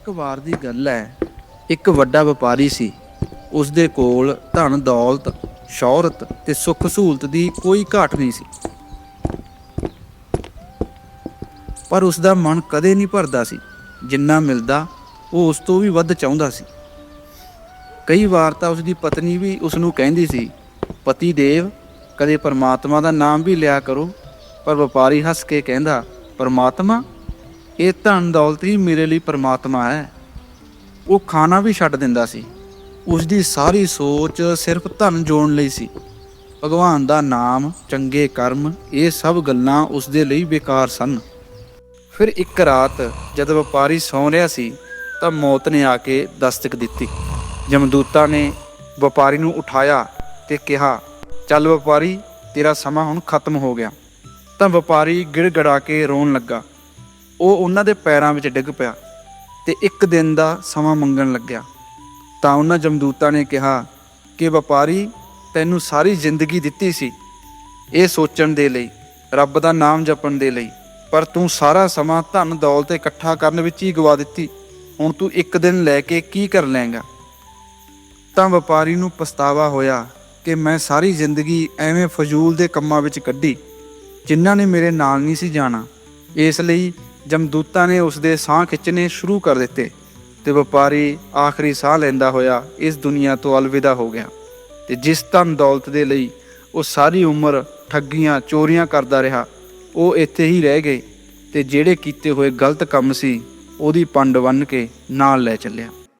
ਇੱਕ ਵਾਰ ਦੀ ਗੱਲ ਹੈ, ਇੱਕ ਵੱਡਾ ਵਪਾਰੀ ਸੀ। ਉਸ ਦੇ ਕੋਲ ਧਨ, ਦੌਲਤ, ਸ਼ੌਹਰਤ ਤੇ ਸੁੱਖ ਸਹੂਲਤ ਦੀ ਕੋਈ ਘਾਟ ਨਹੀਂ ਸੀ। ਪਰ ਉਸ ਦਾ ਮਨ ਕਦੇ ਨਹੀਂ ਭਰਦਾ ਸੀ। ਜਿੰਨਾ ਮਿਲਦਾ, ਉਹ ਉਸ ਤੋਂ ਵੀ ਵੱਧ ਚਾਹੁੰਦਾ ਸੀ। ਕਈ ਵਾਰ ਤਾਂ ਉਸ ਦੀ ਪਤਨੀ ਵੀ ਉਸ ਨੂੰ ਕਹਿੰਦੀ ਸੀ, ਪਤੀ ਦੇਵ, ਕਦੇ ਪਰਮਾਤਮਾ ਦਾ ਨਾਮ ਵੀ ਲਿਆ ਕਰੋ। ਪਰ ਵਪਾਰੀ ਹੱਸ ਕੇ ਕਹਿੰਦਾ, ਪਰਮਾਤਮਾ ਇਹ ਧਨ ਦੌਲਤ ਹੀ ਮੇਰੇ ਲਈ ਪਰਮਾਤਮਾ ਹੈ। ਉਹ ਖਾਣਾ ਵੀ ਛੱਡ ਦਿੰਦਾ ਸੀ। ਉਸ ਦੀ ਸਾਰੀ ਸੋਚ ਸਿਰਫ ਧਨ ਜੋੜਨ ਲਈ ਸੀ। ਭਗਵਾਨ ਦਾ ਨਾਮ, ਚੰਗੇ ਕਰਮ, ਇਹ ਸਭ ਗੱਲਾਂ ਉਸ ਦੇ ਲਈ ਬੇਕਾਰ ਸਨ। ਫਿਰ ਇੱਕ ਰਾਤ ਜਦ ਵਪਾਰੀ ਸੌਂ ਰਿਹਾ ਸੀ, ਤਾਂ ਮੌਤ ਨੇ ਆ ਕੇ ਦਸਤਕ ਦਿੱਤੀ। ਜਮਦੂਤਾਂ ਨੇ ਵਪਾਰੀ ਨੂੰ ਉਠਾਇਆ ਤੇ ਕਿਹਾ, ਚੱਲ ਵਪਾਰੀ, ਤੇਰਾ ਸਮਾਂ ਹੁਣ ਖਤਮ ਹੋ ਗਿਆ। ਤਾਂ ਵਪਾਰੀ ਗਿੜਗੜਾ ਕੇ ਰੋਣ ਲੱਗਾ। ਉਹ ਉਹਨਾਂ ਦੇ ਪੈਰਾਂ ਵਿੱਚ ਡਿੱਗ ਪਿਆ ਤੇ ਇੱਕ ਦਿਨ ਦਾ ਸਮਾਂ ਮੰਗਣ ਲੱਗਿਆ। ਤਾਂ ਉਹਨਾਂ ਜਮਦੂਤਾਂ ਨੇ ਕਿਹਾ ਕਿ ਵਪਾਰੀ, ਤੈਨੂੰ ਸਾਰੀ ਜ਼ਿੰਦਗੀ ਦਿੱਤੀ ਸੀ ਇਹ ਸੋਚਣ ਦੇ ਲਈ, ਰੱਬ ਦਾ ਨਾਮ ਜਪਣ ਦੇ ਲਈ, ਪਰ ਤੂੰ ਸਾਰਾ ਸਮਾਂ ਧਨ ਦੌਲਤ ਇਕੱਠਾ ਕਰਨ ਵਿੱਚ ਹੀ ਗਵਾ ਦਿੱਤੀ। ਹੁਣ ਤੂੰ ਇੱਕ ਦਿਨ ਲੈ ਕੇ ਕੀ ਕਰ ਲਏਗਾ? ਤਾਂ ਵਪਾਰੀ ਨੂੰ ਪਛਤਾਵਾ ਹੋਇਆ ਕਿ ਮੈਂ ਸਾਰੀ ਜ਼ਿੰਦਗੀ ਐਵੇਂ ਫਜ਼ੂਲ ਦੇ ਕੰਮਾਂ ਵਿੱਚ ਕੱਢੀ, ਜਿਨ੍ਹਾਂ ਨੇ ਮੇਰੇ ਨਾਲ ਨਹੀਂ ਸੀ ਜਾਣਾ। ਇਸ ਲਈ ਜਮਦੂਤਾਂ ਨੇ ਉਸ ਦੇ ਸਾਹ ਖਿੱਚਣੇ ਸ਼ੁਰੂ ਕਰ ਦਿੱਤੇ ਤੇ ਵਪਾਰੀ ਆਖਰੀ ਸਾਹ ਲੈਂਦਾ ਹੋਇਆ ਇਸ ਦੁਨੀਆ ਤੋਂ ਅਲਵਿਦਾ ਹੋ ਗਿਆ ਤੇ ਜਿਸ ਧਨ ਦੌਲਤ ਦੇ ਲਈ ਉਹ ਸਾਰੀ ਉਮਰ ਠੱਗੀਆਂ, ਚੋਰੀਆਂ ਕਰਦਾ ਰਿਹਾ, ਉਹ ਇੱਥੇ ਹੀ ਰਹਿ ਗਏ ਤੇ ਜਿਹੜੇ ਕੀਤੇ ਹੋਏ ਗਲਤ ਕੰਮ ਸੀ ਉਹਦੀ ਪੰਡ ਬੰਨ ਕੇ ਨਾਲ ਲੈ ਚੱਲਿਆ।